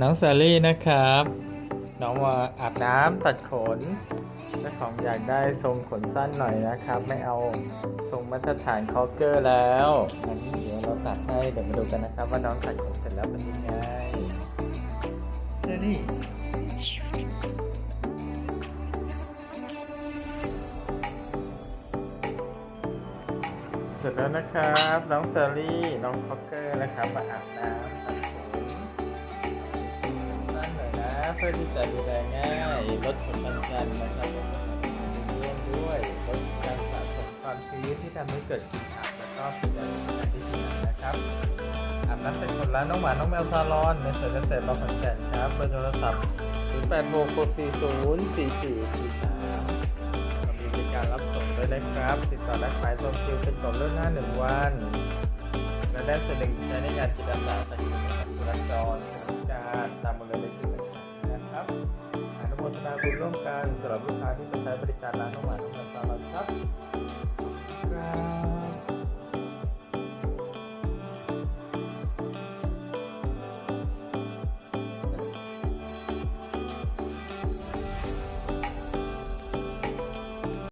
น้องซารี่นะครับ น้องมาอาบน้ำตัดขนเจ้าของอยากได้ทรงขนสั้นหน่อยนะครับ ไม่เอาทรงมาตรฐานคอเกอร์แล้วอันนี้เดี๋ยวเราตัดให้เดี๋ยวมาดูกันนะครับ ว่าน้องตัดขนเสร็จแล้วเป็นยังไงซารี่เสร็จแล้วนะครับ น้องซารี่น้องคอเกอร์นะครับมาอาบน้ำตัดขนสั้นหน่อยนะ เพื่อที่จะดูแลง่ายลดผลมันจันทร์นะครับลดร่วมด้วยลดการสะสมความชื้นที่ทำให้เกิดกลิ่นอับแล้วก็ผิวแดงจากที่ผิวหนังนะครับอาบน้ำเสร็จคนแล้วน้องหมาน้องแมวซาลอนในสวนเกษตรเราขอนแก่นครับเบอร์โทรศัพท์ 0 8 6 6 4 0 4 4 4 3เรามีบริการรับส่งด้วยนะครับ ติดต่อและขายตรงคิวเป็นก่อเลื่อนหน้าหนึ่งวันและได้ส่วนหนึ่งใช้ในงานจิตอาสาจากกลุ่มกับสุรจร อนุโมทนาบุ